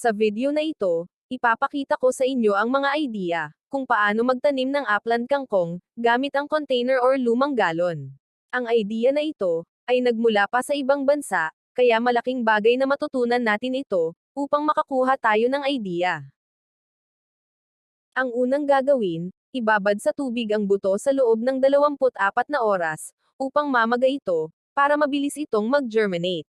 Sa video na ito, ipapakita ko sa inyo ang mga idea kung paano magtanim ng upland kangkong gamit ang container or lumang galon. Ang idea na ito ay nagmula pa sa ibang bansa, kaya malaking bagay na matutunan natin ito upang makakuha tayo ng idea. Ang unang gagawin, ibabad sa tubig ang buto sa loob ng 24 na oras upang mamaga ito para mabilis itong mag-germinate.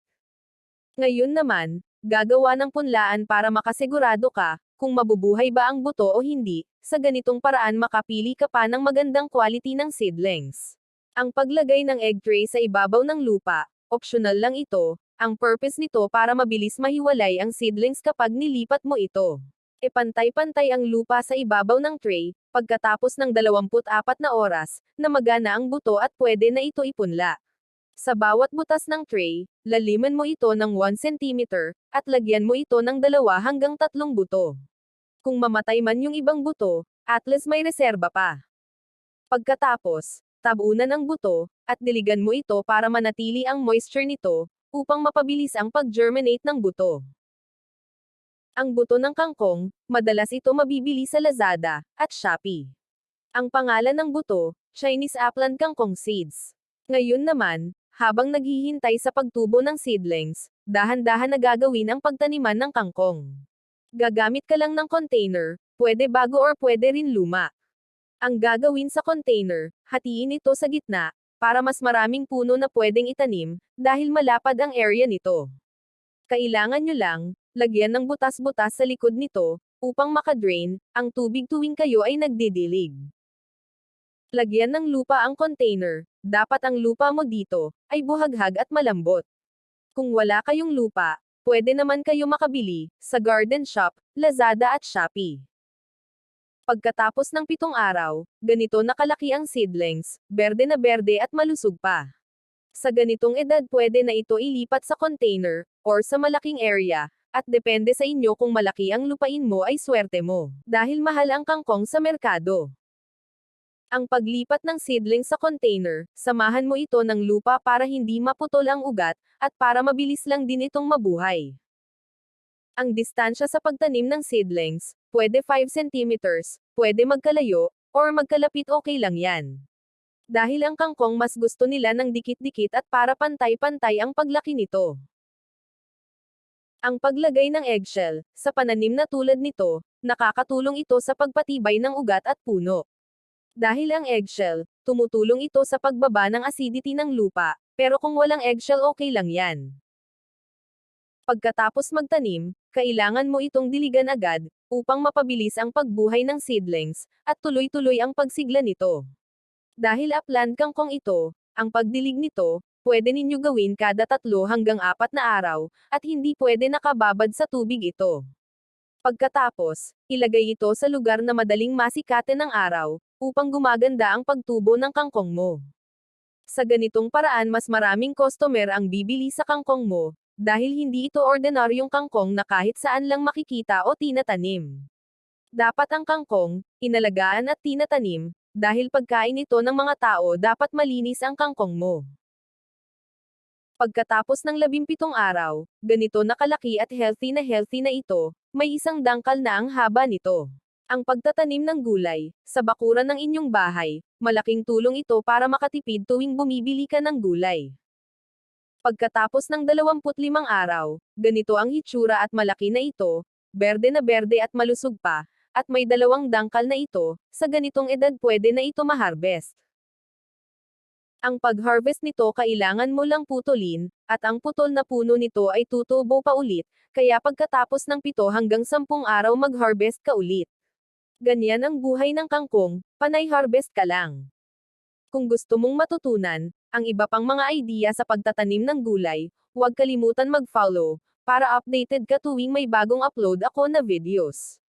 Ngayon naman, gagawa ng punlaan para makasigurado ka kung mabubuhay ba ang buto o hindi, sa ganitong paraan makapili ka pa ng magandang quality ng seedlings. Ang paglagay ng egg tray sa ibabaw ng lupa, optional lang ito, ang purpose nito para mabilis mahiwalay ang seedlings kapag nilipat mo ito. E pantay-pantay ang lupa sa ibabaw ng tray, pagkatapos ng 24 na oras, na magana ang buto at pwede na ito ipunla. Sa bawat butas ng tray, laliman mo ito ng 1 cm, at lagyan mo ito ng dalawa hanggang tatlong buto. Kung mamatay man yung ibang buto, at least may reserba pa. Pagkatapos, tabunan ang buto, at diligan mo ito para manatili ang moisture nito, upang mapabilis ang pag-germinate ng buto. Ang buto ng kangkong, madalas ito mabibili sa Lazada, at Shopee. Ang pangalan ng buto, Chinese Upland Kangkong Seeds. Ngayon naman, habang naghihintay sa pagtubo ng seedlings, dahan-dahan na gagawin ang pagtaniman ng kangkong. Gagamit ka lang ng container, pwede bago or pwede rin luma. Ang gagawin sa container, hatiin ito sa gitna, para mas maraming puno na pwedeng itanim, dahil malapad ang area nito. Kailangan nyo lang, lagyan ng butas-butas sa likod nito, upang makadrain, ang tubig tuwing kayo ay nagdidilig. Lagyan ng lupa ang container, dapat ang lupa mo dito, ay buhaghag at malambot. Kung wala kayong lupa, pwede naman kayo makabili, sa garden shop, Lazada at Shopee. Pagkatapos ng pitong araw, ganito nakalaki ang seedlings, berde na berde at malusog pa. Sa ganitong edad pwede na ito ilipat sa container, or sa malaking area, at depende sa inyo kung malaki ang lupain mo ay swerte mo, dahil mahal ang kangkong sa merkado. Ang paglipat ng seedling sa container, samahan mo ito ng lupa para hindi maputol ang ugat, at para mabilis lang din itong mabuhay. Ang distansya sa pagtanim ng seedlings, pwede 5 cm, pwede magkalayo, or magkalapit okay lang yan. Dahil ang kangkong mas gusto nila ng dikit-dikit at para pantay-pantay ang paglaki nito. Ang paglagay ng eggshell, sa pananim na tulad nito, nakakatulong ito sa pagpatibay ng ugat at puno. Dahil ang eggshell, tumutulong ito sa pagbaba ng acidity ng lupa, pero kung walang eggshell okay lang yan. Pagkatapos magtanim, kailangan mo itong diligan agad, upang mapabilis ang pagbuhay ng seedlings, at tuloy-tuloy ang pagsigla nito. Dahil upland kangkong ito, ang pagdilig nito, pwede ninyo gawin kada tatlo hanggang apat na araw, at hindi pwede nakababad sa tubig ito. Pagkatapos, ilagay ito sa lugar na madaling masikate ng araw, upang gumaganda ang pagtubo ng kangkong mo. Sa ganitong paraan mas maraming customer ang bibili sa kangkong mo, dahil hindi ito ordinaryong kangkong na kahit saan lang makikita o tinatanim. Dapat ang kangkong, inalagaan at tinatanim, dahil pagkain ito ng mga tao dapat malinis ang kangkong mo. Pagkatapos ng labimpitong araw, ganito nakalaki at healthy na healthy na ito, may isang dangkal na ang haba nito. Ang pagtatanim ng gulay, sa bakuran ng inyong bahay, malaking tulong ito para makatipid tuwing bumibili ka ng gulay. Pagkatapos ng 25 araw, ganito ang hitsura at malaki na ito, berde na berde at malusog pa, at may dalawang dangkal na ito, sa ganitong edad pwede na ito maharvest. Ang pag-harvest nito kailangan mo lang putulin, at ang putol na puno nito ay tutubo pa ulit, kaya pagkatapos ng 7 hanggang 10 araw mag-harvest ka ulit. Ganyan ang buhay ng kangkong, panay harvest ka lang. Kung gusto mong matutunan, ang iba pang mga idea sa pagtatanim ng gulay, huwag kalimutan mag-follow, para updated ka tuwing may bagong upload ako na videos.